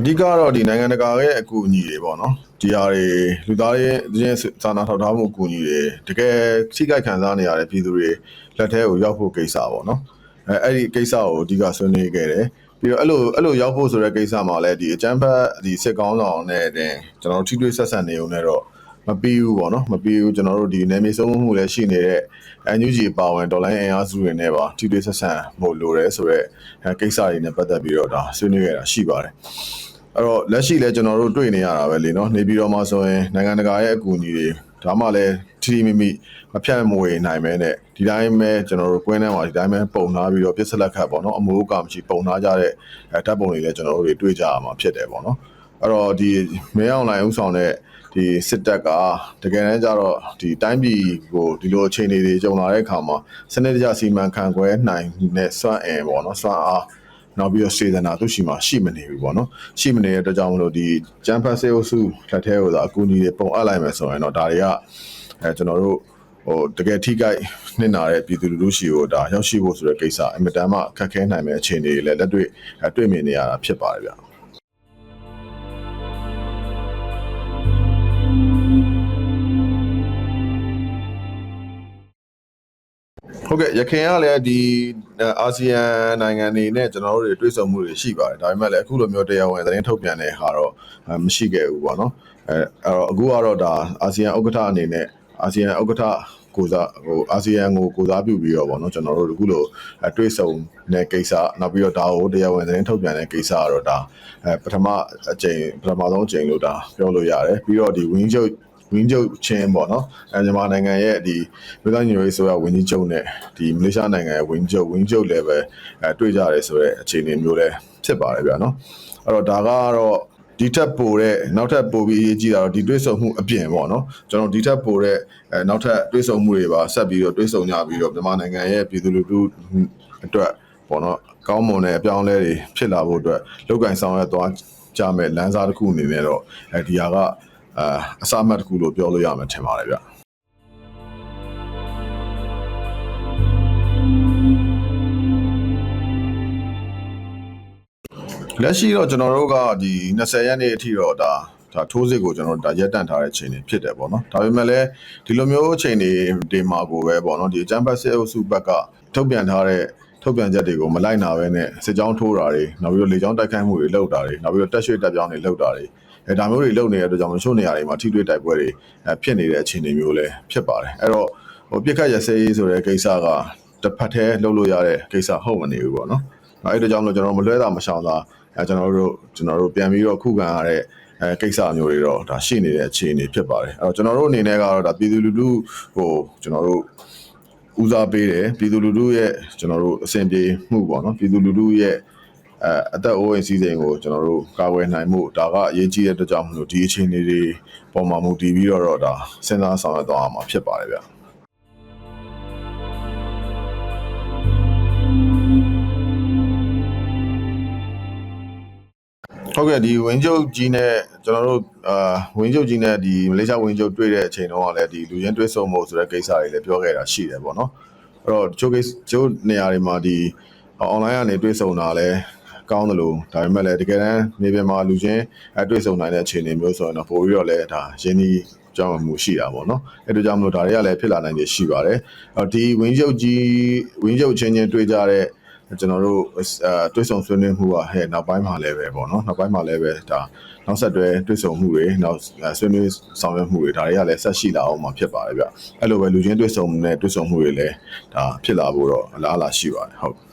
အဓိကတော့ဒီနိုင်ငံတကာရဲ့အကူအညီတွေပေါ့နော်ဒီဟာတွေလူသားရဲ့ချင်းစာနာထောက်ထားမှုအကူအညီတွေတကယ်ထိခိုက်ခံစားနေရတဲ့ပြည်သူတွေလက်ထဲကိုရောက်ဖို့ကိစ္စပေါ့နော်အဲအဲ့ဒီကိစ္စကိုအဓိကဆွေးနွေးခဲ့တယ်ပြီးတော့အဲ့လိုအဲ့လိုရောက်ဖို့ဆိုတဲ့ကိစ္စမှာလည်းဒီအကြမ်းဖက်ဒီစစ်ကောင်းဆောင်နဲ့တင်ကျွန်တော်တို့ထိတွေ့ဆက်ဆံနေုံနဲ့တော့ မပြီးဘူးပေါ့နော်မပြီးဘူးကျွန်တော်တို့ဒီနယ်မြေဆုံးမှုလည်းရှိနေတဲ့ NUG ပါဝင်ဒေါ်လာအင်အားစုတွေနဲ့ပါထိတွေ့ဆက်ဆံဖို့လိုတယ်ဆိုတော့ကိစ္စတွေနဲ့ပတ်သက်ပြီးတော့ဒါဆွေးနွေးရတာရှိပါတယ်အဲ့တော့လက်ရှိလည်းကျွန်တော်တို့တွေ့နေရတာပဲလေနော်နေပြည်တော်မှာဆိုရင်နိုင်ငံတကာရဲ့အကူအညီတွေဒါမှလည်းထီထီမိမိမဖြတ်မွေနိုင်မဲနဲ့ဒီတိုင်းပဲကျွန်တော်တို့ကွင်းထဲမှာဒီတိုင်းပဲပုံထားပြီးတော့ပြစ်စလက်ခတ်ပေါ့နော်အမိုးကမရှိပုံထားကြတဲ့အဲဓာတ်ပုံတွေလည်းကျွန်တော်တို့တွေတွေ့ကြရမှာဖြစ်တယ်ပေါ့နော် အဲ့တော့ဒီမဲအောင်လိုင်ဥဆောင်တဲ့ဒီစစ်တပ်ကတကယ်တမ်းကျတော့ဒီတိုင်းပြည်ကိုဒီလိုအခြေအနေတွေကြုံလာတဲ့အခါမှာစနစ်တကျစီမံခန့်ခွဲနိုင်တဲ့စွမ်းအင်ပေါ့နော်စွမ်းအားနောက်ပြီးတော့စေတနာသူရှိမှရှိမနေဘူးပေါ့နော်ရှိမနေတဲ့အတွက်ကြောင့်မလို့ဒီဂျမ်ဖတ်ဆေးအုပ်စုလက်ထဲကိုသာအကူအညီတွေပုံအပ်လိုက်မယ်ဆိုရင်တော့ဒါတွေကအဲကျွန်တော်တို့ဟိုတကယ်ထိကြိုက်နှင်နာတဲ့ပြည်သူလူထုရှိကိုဒါရောက်ရှိဖို့ဆိုတဲ့ကိစ္စအင်မတန်မှခက်ခဲနိုင်မယ့်အခြေအနေတွေလည်းလက်တွေ့အဲတွေ့မြင်နေရတာဖြစ်ပါတယ်ဗျာ ဟုတ်ကဲ့ရခိုင်ကလည်းဒီအာဆီယံနိုင်ငံတွေနဲ့ကျွန်တော်တို့တွေတွေ့ဆုံမှုတွေရှိပါတယ်ဒါပေမဲ့လည်းအခုလိုမျိုးတရားဝင်သတင်းထုတ်ပြန်တဲ့ဟာတော့မရှိခဲ့ဘူးပေါ့နော်အဲအဲ့တော့အခုကတော့ဒါအာဆီယံဥက္ကဋ္ဌအနေနဲ့အာဆီယံဥက္ကဋ္ဌကိုစားဟိုအာဆီယံကိုကိုစားပြုပြီးတော့ပေါ့နော်ကျွန်တော်တို့အခုလိုတွေ့ဆုံတဲ့ကိစ္စနောက်ပြီးတော့ဒါကိုတရားဝင်သတင်းထုတ်ပြန်တဲ့ကိစ္စကတော့ဒါအဲပထမအကြိမ်ပထမဆုံးအကြိမ်လို့ဒါပြောလို့ရတယ်ပြီးတော့ဒီဝင်းချုပ် ဝင်းချုပ်ချင်းပေါ့နော်အဲမြန်မာနိုင်ငံရဲ့ဒီပြည်ထောင်စုရေးဆိုရဝင်းကြီးချုပ်နဲ့ဒီမလေးရှားနိုင်ငံရဲ့ဝင်းချုပ်ဝင်းချုပ်လည်းပဲအဲတွေ့ကြရဲဆိုတဲ့အခြေအနေမျိုးလည်းဖြစ်ပါတယ်ဗျာနော်အဲ့တော့ဒါကတော့ဒီထက်ပိုတဲ့နောက်ထပ်ပိုပြီးအရေးကြီးတာတော့ဒီတွေးဆုံမှုအပြင်ပေါ့နော်ကျွန်တော်ဒီထက်ပိုတဲ့အဲနောက်ထပ်တွေးဆုံမှုတွေပါဆက်ပြီးတော့တွေးဆုံကြပြီးတော့မြန်မာနိုင်ငံရဲ့ပြည်သူလူထုအတွက်ပေါ့နော်ကောင်းမွန်တဲ့အပြောင်းအလဲတွေဖြစ်လာဖို့အတွက်လောက်ကင်ဆောင်ရွက်သွားကြမဲ့လမ်းစာတစ်ခုအနေနဲ့တော့အဲဒီဟာက အာအစအမှတ်တစ်ခုလို့ပြောလို့ရမယ်ထင်ပါတယ်ဗျ လက်ရှိတော့ကျွန်တော်တို့ကဒီ20ရက်နေ့အထိတော့ဒါဒါထိုးစစ်ကိုကျွန်တော်တို့ဒါရက်တန့်ထားတဲ့ချိန်တွေဖြစ်တယ်ပေါ့နော်ဒါပေမဲ့လည်းဒီလိုမျိုးချိန်တွေဒီမှာကိုပဲပေါ့နော်ဒီချမ်ပတ်စစ်အုပ်စုဘက်ကထုတ်ပြန်ထားတဲ့ထုတ်ပြန်ချက်တွေကိုမလိုက်နာဘဲနဲ့စစ်ကြောင်းထိုးတာတွေနောက်ပြီးတော့လေကြောင်းတိုက်ခိုက်မှုတွေလုပ်တာတွေနောက်ပြီးတော့တက်ရွှေ့တက်ပြောင်းတွေလုပ်တာတွေ အဲဒါမျိုးတွေလုပ်နေတဲ့အတွက်ကြောင့်မချို့နေရာတွေမှာထိတွေ့တိုက်ပွဲတွေအဲဖြစ်နေတဲ့အခြေအနေမျိုးလည်းဖြစ်ပါတယ်အဲ့တော့ဟိုပြစ်ခတ်ရစဲရေးဆိုတဲ့ကိစ္စကတစ်ဖက်တည်းလုပ်လို့ရတဲ့ကိစ္စဟုတ်မနေဘူးပေါ့နော်အဲ့ဒါကြောင့်မလို့ကျွန်တော်မလွဲတာမရှောင်တာအဲကျွန်တော်တို့ကျွန်တော်တို့ပြန်ပြီးတော့ခုခံရတဲ့အဲကိစ္စမျိုးတွေတော့ဒါရှိနေတဲ့အခြေအနေဖြစ်ပါတယ်အဲ့တော့ကျွန်တော်တို့အနေနဲ့ကတော့ဒါပြည်သူလူထုဟိုကျွန်တော်တို့ဦးစားပေးတယ်ပြည်သူလူထုရဲ့ကျွန်တော်တို့အစဉ်ပြေမှုပေါ့နော်ပြည်သူလူထုရဲ့ အဲအသက်အိုးအိမ်စီးစိမ်ကိုကျွန်တော်တို့ကာဝယ်နိုင်မှုဒါကအရေးကြီးတဲ့အတွက်ကြောင့်မလို့ဒီအခြေအနေတွေပေါ်မှာမူတည်ပြီးတော့တော့ဒါစဉ်းစားဆောင်ရွက်သွားအောင်မှာဖြစ်ပါတယ်ဗျာဟုတ်ကဲ့ဒီဝင်းကျုပ်ကြီးနဲ့ကျွန်တော်တို့အာဝင်းကျုပ်ကြီးနဲ့ဒီမလေးရှားဝင်းကျုပ်တွေ့တဲ့အချိန်တုန်းကလည်းဒီလူရင်းတွေ့ဆုံမှုဆိုတဲ့ကိစ္စတွေလည်းပြောခဲ့တာရှိတယ်ပေါ့နော်အဲ့တော့ချိုးကိချိုးနေရာတွေမှာဒီ online ကနေတွေ့ဆုံတာလည်း ကောင်းတယ်လို့ဒါပေမဲ့လည်းတကယ်တမ်းနေပြည်မှာလူချင်းအဲတွေ့ဆုံနိုင်တဲ့အခြေအနေမျိုးဆိုရင်တော့ပိုပြီးတော့လည်းဒါရင်းနှီးကြောင်းမှုရှိတာပေါ့နော်အဲတို့ကြောင့်မလို့ဒါတွေကလည်းဖြစ်လာနိုင်ခြေရှိပါတယ်အော်ဒီဝင်းရုပ်ကြီးဝင်းရုပ်ချင်းချင်းတွေ့ကြတဲ့ကျွန်တော်တို့အဲတွေ့ဆုံဆွေးနွေးမှုကဟဲ့နောက်ပိုင်းမှာလည်းပဲပေါ့နော်နောက်ပိုင်းမှာလည်းပဲဒါနောက်ဆက်တွဲတွေ့ဆုံမှုတွေနောက်ဆွေးနွေးဆောင်ရွက်မှုတွေဒါတွေကလည်းဆက်ရှိလာအောင်မှာဖြစ်ပါတယ်ဗျအဲ့လိုပဲလူချင်းတွေ့ဆုံနဲ့တွေ့ဆုံမှုတွေလည်းဒါဖြစ်လာဖို့တော့အလားအလာရှိပါတယ်ဟုတ်